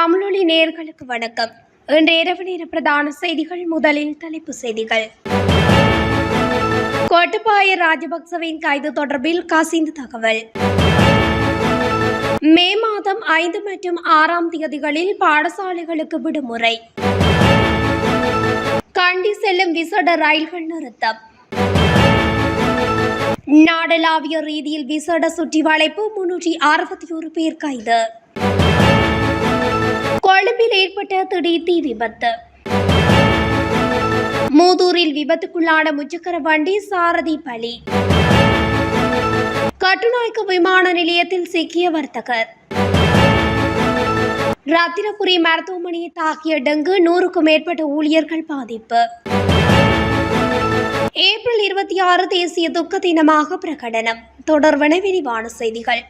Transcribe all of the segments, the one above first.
தமிழொலி நேர்களுக்கு வணக்கம். இன்று இரவு நேர பிரதான செய்திகள் முதலில் தலைப்பு செய்திகள். கோட்டபாய ராஜபக்சவின் கைது தொடர்பில் கசிந்து தகவல். மே மாதம் ஐந்து மற்றும் ஆறாம் தேதிகளில் பாடசாலைகளுக்கு விடுமுறை. கண்டி செல்லும் விசேட ரயில்கள் நிறுத்தம். நாடளாவிய ரீதியில் விசேட சுற்றி வளைப்பு முன்னூற்றி அறுபத்தி ஒரு பேர் கைது. கொழும்பில் ஏற்பட்ட திடீர் தீ விபத்து. மூதூரில் விபத்துக்குள்ளான முச்சக்கர வண்டி சாரதி பலி. கட்டுநாய்க்கு விமான நிலையத்தில் சிக்கிய வர்த்தகர். ரத்தினபுரி மருத்துவமனையை தாக்கிய டெங்கு நூறுக்கும் மேற்பட்ட ஊழியர்கள் பாதிப்பு. ஏப்ரல் இருபத்தி ஆறு தேசிய துக்க தினமாக பிரகடனம். தொடர்வன விரிவான செய்திகள்.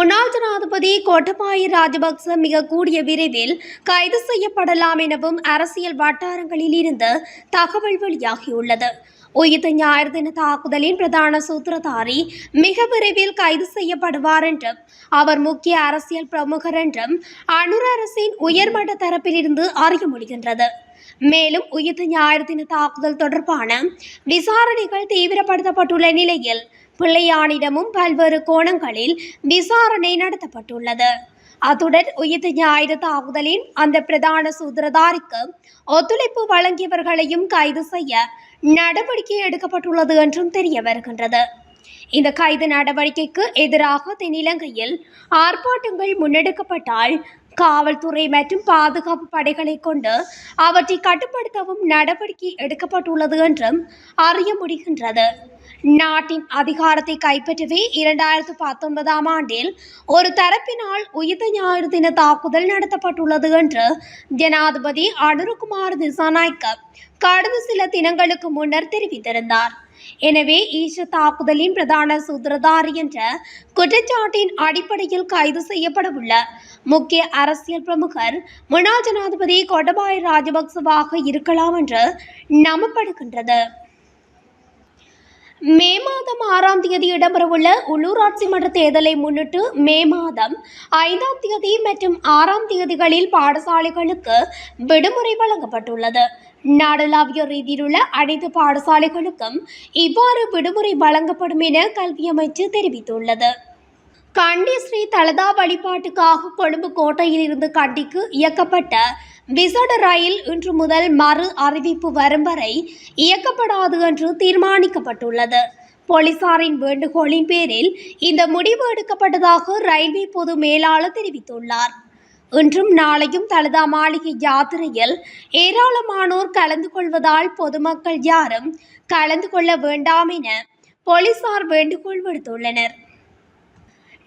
முன்னாள் ஜனாதிபதி கோட்டபாய ராஜபக்ச மிக கூடிய விரைவில் கைது செய்யப்படலாம் எனவும் அரசியல் வட்டாரங்களில் இருந்து தகவல் வெளியாகியுள்ளது. உயிர்த்த ஞாயிறு தின தாக்குதலின் பிரதான சூத்திரதாரி மிக விரைவில் கைது செய்யப்படுவார் என்றும் அவர் முக்கிய அரசியல் பிரமுகர் என்றும் அனுர் அரசின் உயர்மட்ட தரப்பிலிருந்து அறிய முடிகின்றது. மேலும் உயிர்த்த ஞாயிறு தின தாக்குதல் தொடர்பான விசாரணைகள் தீவிரப்படுத்தப்பட்டுள்ள நிலையில் பிள்ளையானிடமும் பல்வேறு கோணங்களில் விசாரணை நடத்தப்பட்டுள்ளது. அத்துடன் உயிர் ஞாயிறு தாக்குதலின் அந்த பிரதான சூத்திரதாரிக்கு ஒத்துழைப்பு வழங்கியவர்களையும் கைது செய்ய நடவடிக்கை எடுக்கப்பட்டுள்ளது என்றும் தெரிய வருகின்றது. இந்த கைது நடவடிக்கைக்கு எதிராக தென்னிலங்கையில் ஆர்ப்பாட்டங்கள் முன்னெடுக்கப்பட்டால் காவல்துறை மற்றும் பாதுகாப்பு படைகளை கொண்டு அவற்றை கட்டுப்படுத்தவும் நடவடிக்கை எடுக்கப்பட்டுள்ளது என்றும் அறிய முடிகின்றது. நாட்டின் அதிகாரத்தை கைப்பற்றவே இரண்டாயிரத்து பத்தொன்பதாம் ஆண்டில் ஒரு தரப்பினால் உயிர்த்த ஞாயிறு தின தாக்குதல் நடத்தப்பட்டுள்ளது என்று ஜனாதிபதி அனுருகுமார் திசாநாய்க்க கடந்த சில தினங்களுக்கு முன்னர் தெரிவித்திருந்தார். எனவே ஈஷ தாக்குதலின் பிரதான சூத்திரதாரி என்ற குற்றச்சாட்டின் அடிப்படையில் கைது செய்யப்படவுள்ள முக்கிய அரசியல் பிரமுகர் முன்னாள் ஜனாதிபதி கோட்டபாய ராஜபக்சவாக இருக்கலாம் என்று நம்பப்படுகின்றது. மே மாதம் ஆறாம் தேதி இடம்பெறவுள்ள உள்ளூராட்சி மன்ற தேர்தலை முன்னிட்டு மே மாதம் ஐந்தாம் தேதி மற்றும் ஆறாம் தேதிகளில் பாடசாலைகளுக்கு விடுமுறை வழங்கப்பட்டுள்ளது. நாடளாவிய ரீதியில் உள்ள அனைத்து பாடசாலைகளுக்கும் இவ்வாறு விடுமுறை வழங்கப்படும் என கல்வி அமைச்சு தெரிவித்துள்ளது. கண்டி ஸ்ரீ தலதா வழிபாட்டுக்காக கொழும்பு கோட்டையில் இருந்து கண்டிக்கு இயக்கப்பட்ட விசேட ரயில் இன்று முதல் மறு அறிவிப்பு வரும் வரை இயக்கப்படாது என்று தீர்மானிக்கப்பட்டுள்ளது. போலீசாரின் வேண்டுகோளின் பேரில் இந்த முடிவு எடுக்கப்பட்டதாக ரயில்வே பொது மேலாளர் தெரிவித்துள்ளார். இன்றும் நாளையும் தலதா மாளிகை யாத்திரையில் ஏராளமானோர் கலந்து கொள்வதால் பொதுமக்கள் யாரும் கலந்து கொள்ள வேண்டாம் என போலீசார் வேண்டுகோள் விடுத்துள்ளனர்.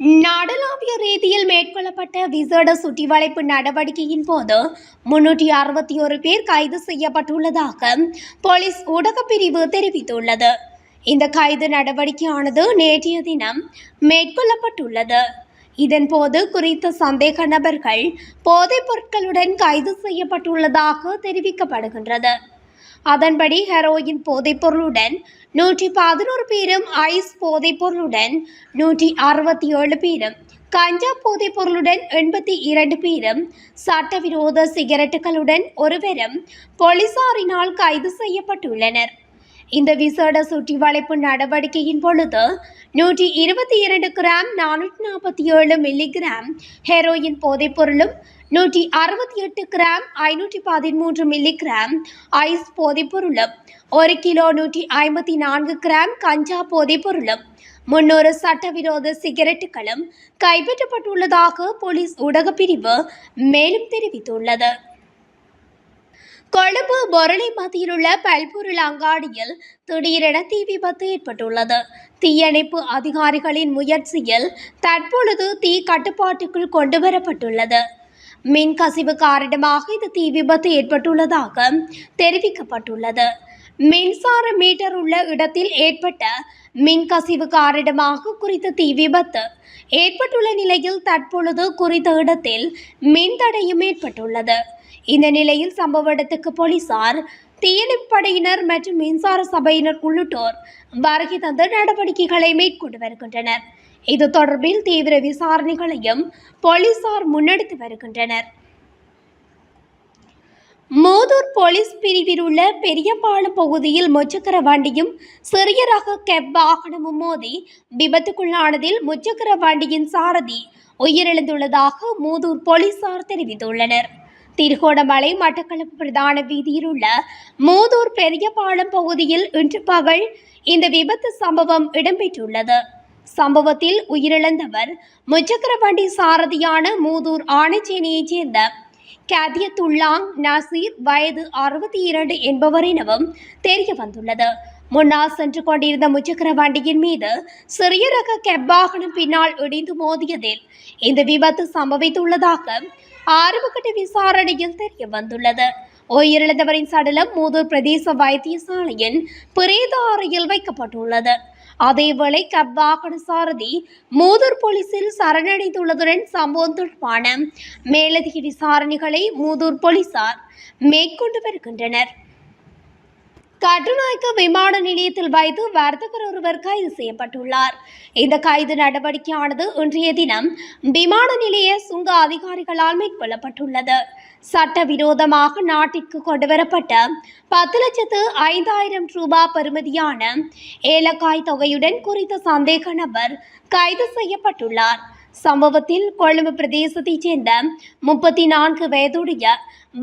நாடளாவிய ரீதியில் மேற்கொள்ளப்பட்ட விசேட சுற்றிவளைப்பு நடவடிக்கையின் போது முன்னூற்றி அறுபத்தி ஒரு பேர் கைது செய்யப்பட்டுள்ளதாக போலீஸ் ஊடகப் பிரிவு தெரிவித்துள்ளது. இந்த கைது நடவடிக்கையானது நேற்றைய தினம் மேற்கொள்ளப்பட்டுள்ளது. இதன்போது குறித்த சந்தேக நபர்கள் போதைப் பொருட்களுடன் கைது செய்யப்பட்டுள்ளதாக தெரிவிக்கப்படுகின்றது. அதன்படி ஹெரோயின் போதைப்பொருளுடன் நூற்றி பதினோரு பேரும் ஐஸ் போதைப்பொருளுடன் நூற்றி அறுபத்தி ஏழு பேரும் கஞ்சா போதைப்பொருளுடன் எண்பத்தி இரண்டு பேரும் சட்டவிரோத சிகரெட்டுகளுடன் ஒருவரும் போலீசாரினால் கைது செய்யப்பட்டுள்ளனர். இந்த விசேட சுற்றி வளைப்பு நடவடிக்கையின் பொழுது நூற்றி இருபத்தி இரண்டு கிராம் நானூற்றி நாற்பத்தி ஏழு மில்லிகிராம் ஹெரோயின் போதைப்பொருளும் நூற்றி அறுபத்தி எட்டு கிராம் ஐநூற்றி பதிமூன்று மில்லிகிராம் ஐஸ் போதைப்பொருளும் ஒரு கிலோ நூற்றி ஐம்பத்தி நான்கு கிராம் கஞ்சா போதைப்பொருளும் முன்னூறு சட்டவிரோத சிகரெட்டுகளும் கைப்பற்றப்பட்டுள்ளதாக போலீஸ் ஊடகப்பிரிவு மேலும் தெரிவித்துள்ளது. கொழும்பு பொருளை மத்தியிலுள்ள பல்பொருள் அங்காடியில் திடீரென தீ விபத்து ஏற்பட்டுள்ளது. தீயணைப்பு அதிகாரிகளின் முயற்சியில் தற்பொழுது தீ கட்டுப்பாட்டுக்குள் கொண்டு வரப்பட்டுள்ளது மின் கசிவு காரணமாக இந்த தீ விபத்து ஏற்பட்டுள்ளதாக தெரிவிக்கப்பட்டுள்ளது. மின்சார மீட்டர் உள்ள இடத்தில் ஏற்பட்ட மின் கசிவு காரணமாக குறித்த தீ விபத்து ஏற்பட்டுள்ள நிலையில் தற்பொழுது குறித்த இடத்தில் மின் தடையும் ஏற்பட்டுள்ளது. இந்த நிலையில் சம்பவ இடத்துக்கு போலீசார் தீயணைப்பு படையினர் மற்றும் மின்சார சபையினர் உள்ளிட்டோர் வருகை தந்து நடவடிக்கைகளை மேற்கொண்டு வருகின்றனர். இது தொடர்பில் தீவிர விசாரணைகளையும் போலீசார் முன்னெடுத்து வருகின்றனர். மோதூர் போலீஸ் பிரிவில் உள்ள பெரியபாலம் பகுதியில் முச்சக்கர வண்டியும் சிறிய ரக கெப் வாகனமும் மோதி விபத்துக்குள்ளானதில் முச்சக்கர வண்டியின் சாரதி உயிரிழந்துள்ளதாக மூதூர் போலீசார் தெரிவித்துள்ளனர். திருகோணமலை மட்டக்களப்பு பிரதான வீதியில் உள்ள மூதூர் பெரியபாலம் பகுதியில் இன்று பகல் இந்த விபத்து சம்பவம் இடம்பெற்றுள்ளது. சம்பவத்தில் உயிரிழந்தவர் முச்சக்கரவண்டி சாரதியான மூதூர் ஆணைச்சேனியைச் சேர்ந்த கேதியத்துள்ளாங் நசீர் வயது அறுபத்தி இரண்டு என்பவர் எனவும் தெரிய வந்துள்ளது. முன்னால் சென்று கொண்டிருந்த முச்சக்கர வண்டியின் மீது சிறிய ரக கெப் வாகனம் பின்னால் இடிந்து மோதியதில் இந்த விபத்து சம்பவித்துள்ளதாக ஆரம்பகட்ட விசாரணையில் தெரிய வந்துள்ளது. உயிரிழந்தவரின் சடலம் மூதூர் பிரதேச வைத்தியசாலையின் பிரேத அறையில் வைக்கப்பட்டுள்ளது. அதேவேளை கப் வாகன சாரதி மூதூர் போலீசில் சரணடைந்துள்ளதுடன் சம்பவம் தொடர்பான மேலதிக விசாரணைகளை மூதூர் போலீசார் மேற்கொண்டு வருகின்றனர். கட்டுநாயக்க விமான நிலையத்தில் வைத்து வர்த்தகர் ஒருவர் கைது செய்யப்பட்டுள்ளார். இந்த கைது நடவடிக்கையானது இன்றைய தினம் விமான நிலைய சுங்க அதிகாரிகளால் மேற்கொள்ளப்பட்டுள்ளது. சட்டவிரோதமாக நாட்டிற்கு கொண்டுவரப்பட்ட பத்து லட்சத்து ஐந்தாயிரம் ரூபாய் பெறுமதியான ஏலக்காய் தொகையுடன் குறித்த சந்தேக நபர் கைது செய்யப்பட்டுள்ளார். சம்பவத்தில் கொழும்பு பிரதேசத்தைச் சேர்ந்த முப்பத்தி நான்கு வயதுடைய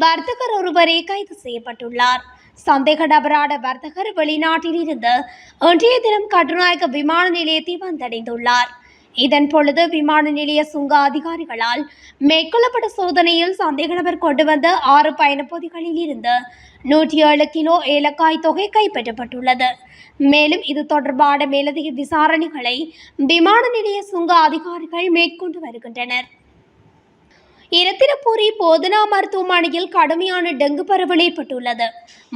வர்த்தகர் ஒருவரே கைது செய்யப்பட்டுள்ளார். சந்தேக நபரான வர்த்தகர் வெளிநாட்டில் இருந்து இன்றைய தினம் கட்டுநாயக்க விமான நிலையத்தை வந்தடைந்துள்ளார். இதன் பொழுது விமான நிலைய சுங்க அதிகாரிகளால் மேற்கொள்ளப்பட்ட சோதனையில் சந்தேக நபர் கொண்டு வந்த ஆறு பயணப்பொதிகளில் இருந்து நூற்றி ஏழு கிலோ ஏலக்காய் தொகை கைப்பற்றப்பட்டுள்ளது. மேலும் இது தொடர்பான மேலதிக விசாரணைகளை விமான நிலைய சுங்க அதிகாரிகள் மேற்கொண்டு வருகின்றனர். இரத்தினபுரி போதனா மருத்துவமனையில் கடுமையான டெங்கு பரவல் ஏற்பட்டுள்ளது.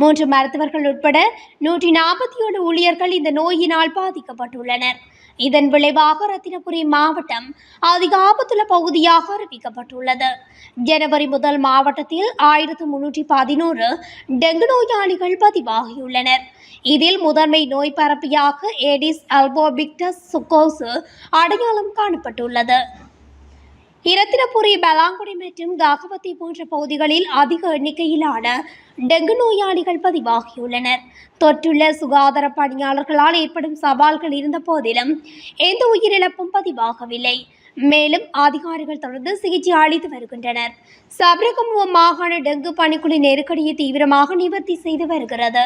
மூன்று மருத்துவர்கள் உட்பட நூற்றி நாற்பத்தி ஏழு ஊழியர்கள் இந்த நோயினால் பாதிக்கப்பட்டுள்ளனர். இதன் விளைவாக ரத்தினபுரி மாவட்டம் அதிக ஆபத்துள்ள பகுதியாக அறிவிக்கப்பட்டுள்ளது. ஜனவரி முதல் மாவட்டத்தில் ஆயிரத்து முன்னூற்றி பதினோரு டெங்கு நோயாளிகள் பதிவாகியுள்ளனர். இதில் முதன்மை நோய் பரப்பியாக ஏடிஸ் அல்போபிக்டஸ் சுக்கோசு அடையாளம் காணப்பட்டுள்ளது. இரத்தினபுரி பலாங்குடி மற்றும் காகவத்தி போன்ற பகுதிகளில் அதிக எண்ணிக்கையிலான டெங்கு நோயாளிகள் பதிவாகியுள்ளனர். தொற்றுள்ள சுகாதார பணியாளர்களால் ஏற்படும் சவால்கள் இருந்த போதிலும் எந்த உயிரிழப்பும் பதிவாகவில்லை. மேலும் அதிகாரிகள் தொடர்ந்து சிகிச்சை அளித்து வருகின்றனர். சபரகமுவ மாகாண டெங்கு பணிக்குழு நெருக்கடியை தீவிரமாக நிவர்த்தி செய்து வருகிறது.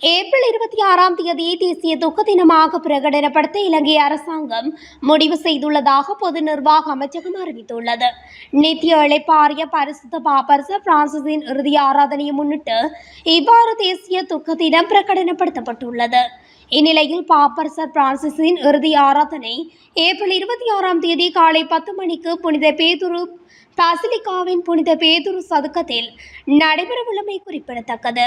ஏப்ரல் இருபத்தி ஆறாம் தேதி தேசிய துக்க தினமாக பிரகடனப்படுத்த இலங்கை அரசாங்கம் முடிவு செய்துள்ளதாக பொது நிர்வாக அமைச்சகம் அறிவித்துள்ளது. நித்திய இழைப்பாரிய பரிசுத்த பாப்பரச பிரான்சிஸின் இறுதி ஆராதனையை முன்னிட்டு இவ்வாறு தேசிய துக்க தினம் பிரகடனப்படுத்தப்பட்டுள்ளது. இந்நிலையில் பாப்பரசர் பிரான்சிஸின் இறுதி ஆராதனை ஏப்ரல் இருபத்தி ஆறாம் தேதி காலை பத்து மணிக்கு புனித பேதுரு பாசிலிகாவின் புனித பேதுரு சதுக்கத்தில் நடைபெறவுள்ளமை குறிப்பிடத்தக்கது.